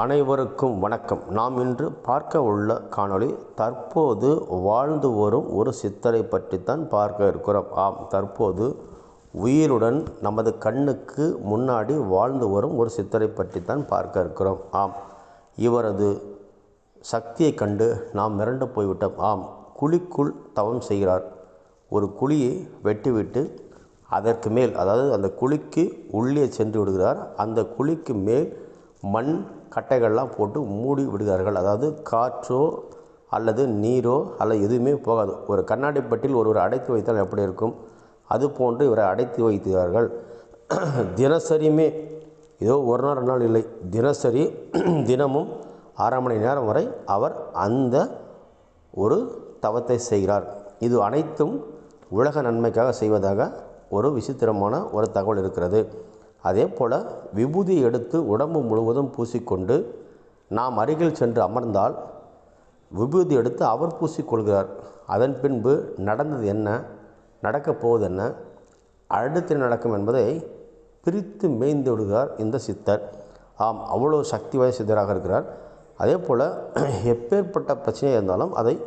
அனைவருக்கும் வணக்கம். நாம் இன்று பார்க்க உள்ள காணொளி தற்போது வாழ்ந்து வரும் ஒரு சித்தரை பற்றித்தான் பார்க்க இருக்கிறோம். ஆம் தற்போது உயிருடன் நமது கண்ணுக்கு முன்னாடி வாழ்ந்து வரும் ஒரு சித்தரை பற்றித்தான் பார்க்க இருக்கிறோம். ஆம் இவரது சக்தியை கண்டு நாம் மிரண்டு போய்விட்டோம். ஆம் குழிக்குள் தவம் செய்கிறார். ஒரு குழியை வெட்டிவிட்டு அதற்கு மேல் அதாவது அந்த குழிக்கு உள்ளே சென்று விடுகிறார். அந்த குழிக்கு மேல் மண் கட்டைகள்லாம் போட்டு மூடி விடுகிறார்கள். அதாவது காற்றோ அல்லது நீரோ அல்லது எதுவுமே போகாது. ஒரு கண்ணாடி பெட்டியில் ஒருவர் அடைத்து வைத்தால் எப்படி இருக்கும்? அது போன்று இவரை அடைத்து வைத்தார்கள் தினசரியுமே ஏதோ ஒரு நாள் ரெண்டு நாள் இல்லை. தினசரி தினமும் அரை மணி நேரம் வரை அவர் அந்த ஒரு தவத்தை செய்கிறார். இது அனைத்தும் உலக நன்மைக்காக செய்வதாக ஒரு விசித்திரமான ஒரு தகவல் இருக்கிறது. அதே போல் விபூதி எடுத்து உடம்பு முழுவதும் பூசிக்கொண்டு நாம் அருகில் சென்று அமர்ந்தால் விபூதி எடுத்து அவர் பூசிக்கொள்கிறார். அதன் பின்பு நடந்தது என்ன? நடக்கப் போவது என்ன? அடுத்து நடக்கும் என்பதை பிரித்து மேய்ந்து விடுகிறார் இந்த சித்தர். ஆம் அவ்வளோ சக்தி வாய்ந்த சித்தராக இருக்கிறார். அதே போல் எப்பேற்பட்ட பிரச்சனையாக இருந்தாலும் அதை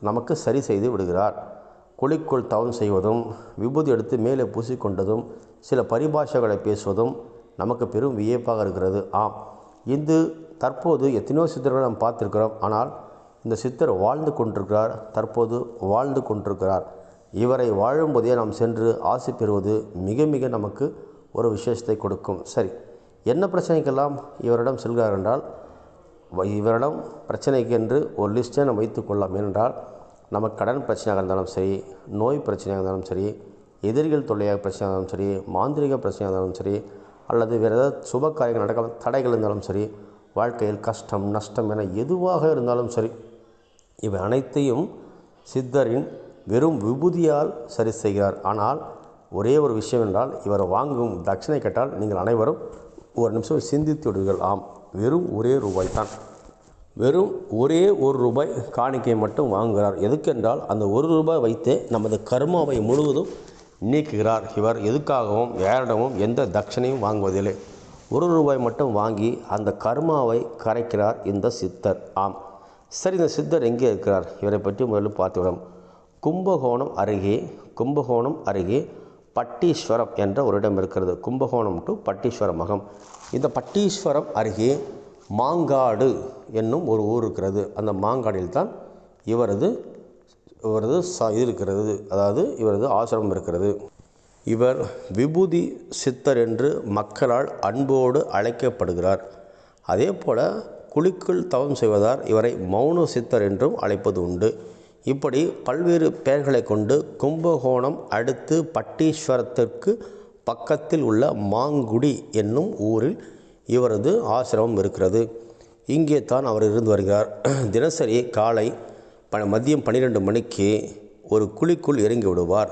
நமக்கு சரி செய்து விடுகிறார். குழிக்குள் தவம் செய்வதும் விபூதி எடுத்து மேலே பூசிக்கொண்டதும் சில பரிபாஷைகளை பேசுவதும் நமக்கு பெரும் வியப்பாக இருக்கிறது. ஆம் இது தற்போது எத்தனையோ சித்தர்களை நாம் பார்த்துருக்கிறோம். ஆனால் இந்த சித்தர் வாழ்ந்து கொண்டிருக்கிறார் தற்போது வாழ்ந்து கொண்டிருக்கிறார். இவரை வாழும்போதே நாம் சென்று ஆசை பெறுவது மிக மிக நமக்கு ஒரு விசேஷத்தை கொடுக்கும். சரி என்ன பிரச்சனைக்கெல்லாம் இவரிடம் செல்கிறார் என்றால் வ- இவரிடம் பிரச்சனைக்கு என்று ஒரு லிஸ்ட்டை நாம் வைத்துக்கொள்ளலாம் ஏனென்றால் நமக்கு கடன் பிரச்சனையாக இருந்தாலும் சரி நோய் பிரச்சனையாக இருந்தாலும் சரி எதிரிகள் தொல்லையாக பிரச்சனையாக இருந்தாலும் சரி மாந்திரிக பிரச்சனையாக இருந்தாலும் சரி அல்லது வேறு ஏதாவது சுப காரியங்கள் நடக்க தடைகள் இருந்தாலும் சரி வாழ்க்கையில் கஷ்டம் நஷ்டம் என எதுவாக இருந்தாலும் சரி இவை அனைத்தையும் சித்தரின் வெறும் விபூதியால் சரி செய்கிறார். ஆனால் ஒரே ஒரு விஷயம் என்றால் இவர் வாங்கும் தட்சணை கேட்டால் நீங்கள் அனைவரும் ஒரு நிமிஷம் சிந்தித்து விடுவீர்கள். ஆம் வெறும் ஒரே ரூபாய் தான் வெறும் ஒரே ஒரு ரூபாய் காணிக்கை மட்டும் வாங்குகிறார். எதுக்கென்றால் அந்த ஒரு ரூபாய் வைத்தே நமது கர்மாவை முழுவதும் நீக்குகிறார். இவர் எதுக்காகவும் யாரிடமும் எந்த தட்சணையும் வாங்குவதில்லை. ஒரு ரூபாய் மட்டும் வாங்கி அந்த கர்மாவை கரைக்கிறார் இந்த சித்தர். ஆம். சரி இந்த சித்தர் எங்கே இருக்கிறார்? இவரை பற்றி முதல்ல பார்த்துவிடும். கும்பகோணம் அருகே கும்பகோணம் அருகே பட்டீஸ்வரம் என்ற ஒரு இடம் இருக்கிறது. கும்பகோணம் டு பட்டீஸ்வரம் மகம் இந்த பட்டீஸ்வரம் அருகே மாங்காடு என்னும் ஒரு ஊர் இருக்கிறது. அந்த மாங்காடில் தான் இவரது இவரது ச இது இருக்கிறது. அதாவது இவரது ஆசிரமம் இருக்கிறது. இவர் விபூதி சித்தர் என்று மக்களால் அன்போடு அழைக்கப்படுகிறார். அதே போல குழிக்குள் தவம் செய்வதால் இவரை மௌன சித்தர் என்றும் அழைப்பது உண்டு. இப்படி பல்வேறு பெயர்களை கொண்டு கும்பகோணம் அடுத்து பட்டீஸ்வரத்திற்கு பக்கத்தில் உள்ள மாங்குடி என்னும் ஊரில் இவரது ஆசிரமம் இருக்கிறது. இங்கே தான் அவர் இருந்து வருகிறார். தினசரி காலை ப மதியம் பன்னிரெண்டு மணிக்கு ஒரு குழிக்குள் இறங்கி விடுவார்.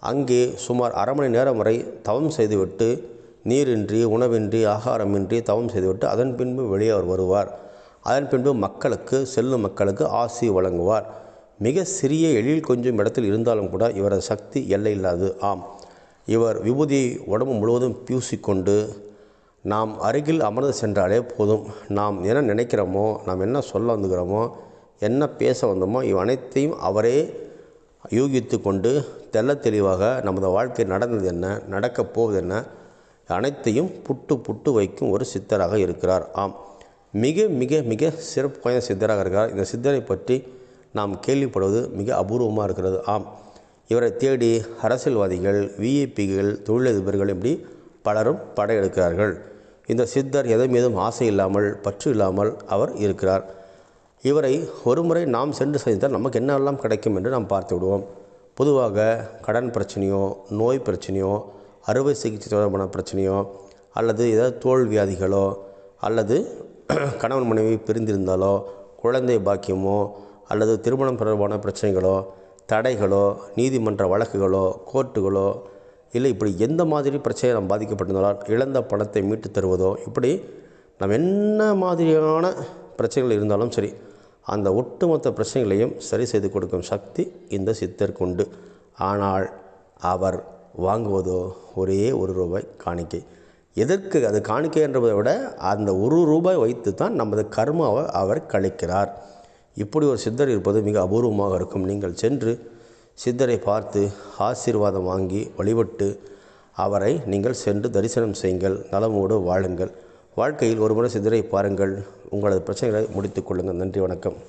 அங்கே சுமார் அரை மணி நேரம் வரை தவம் செய்துவிட்டு நீரின்றி உணவின்றி ஆகாரமின்றி தவம் செய்துவிட்டு அதன் பின்பு வெளியே அவர் வருவார். அதன் பின்பு மக்களுக்கு செல்லும் மக்களுக்கு ஆசி வழங்குவார். மிக சிறிய எழில் கொஞ்சம் இடத்தில் இருந்தாலும் கூட இவரது சக்தி எல்லை இல்லாது ஆம். இவர் விபூதி உடம்பு முழுவதும் பூசிக்கொண்டு நாம் அருகில் அமர்ந்து சென்றாலே போதும். நாம் என்ன நினைக்கிறோமோ நாம் என்ன சொல்ல வந்துக்கிறோமோ என்ன பேச வந்தோமோ இவ் அனைத்தையும் அவரே யூகித்து கொண்டு தெள்ள தெளிவாக நமது வாழ்க்கை நடந்தது என்ன நடக்கப் போவது என்ன அனைத்தையும் புட்டு புட்டு வைக்கும் ஒரு சித்தராக இருக்கிறார். ஆம். மிக மிக மிக சிறப்பு வாய்ந்த சித்தராக இருக்கிறார். இந்த சித்தரை பற்றி நாம் கேள்விப்படுவது மிக அபூர்வமாக இருக்கிறது. ஆம். இவரை தேடி அரசியல்வாதிகள் விஐபிகள் தொழிலதிபர்கள் இப்படி பலரும் படையெடுக்கிறார்கள். இந்த சித்தர் எதை மீதும் ஆசை இல்லாமல் பற்று இல்லாமல் அவர் இருக்கிறார். இவரை ஒருமுறை நாம் சென்று செய்தால் நமக்கு என்னெல்லாம் கிடைக்கும் என்று நாம் பார்த்து விடுவோம். பொதுவாக கடன் பிரச்சனையோ நோய் பிரச்சனையோ அறுவை சிகிச்சை தொடர்பான பிரச்சனையோ அல்லது ஏதாவது தோல் வியாதிகளோ அல்லது கணவன் மனைவி பிரிந்திருந்தாலோ குழந்தை பாக்கியமோ அல்லது திருமணம் தொடர்பான பிரச்சனைகளோ தடைகளோ நீதிமன்ற வழக்குகளோ கோர்ட்டுகளோ இல்லை இப்படி எந்த மாதிரி பிரச்சனை நாம் பாதிக்கப்பட்டிருந்தாலும் இழந்த பணத்தை மீட்டு தருவதோ இப்படி நாம் என்ன மாதிரியான பிரச்சனைகள் இருந்தாலும் சரி அந்த ஒட்டுமொத்த பிரச்சனைகளையும் சரி செய்து கொடுக்கும் சக்தி இந்த சித்தருக்கு உண்டு. ஆனால் அவர் வாங்குவதோ ஒரே ஒரு ரூபாய் காணிக்கை. எதற்கு அது காணிக்கை என்றதை விட அந்த ஒரு ரூபாய் வைத்து தான் நமது கர்மாவை அவர் கழிக்கிறார். இப்படி ஒரு சித்தர் இருப்பது மிக அபூர்வமாக இருக்கும். நீங்கள் சென்று சித்தரை பார்த்து ஆசீர்வாதம் வாங்கி வழிபட்டு அவரை நீங்கள் சென்று தரிசனம் செய்யுங்கள் நலமோடு வாழுங்கள். வாழ்க்கையில் ஒருமுறை சித்தரை பாருங்கள். உங்களது பிரச்சனைகளை முடித்துக் கொள்ளுங்கள். நன்றி வணக்கம்.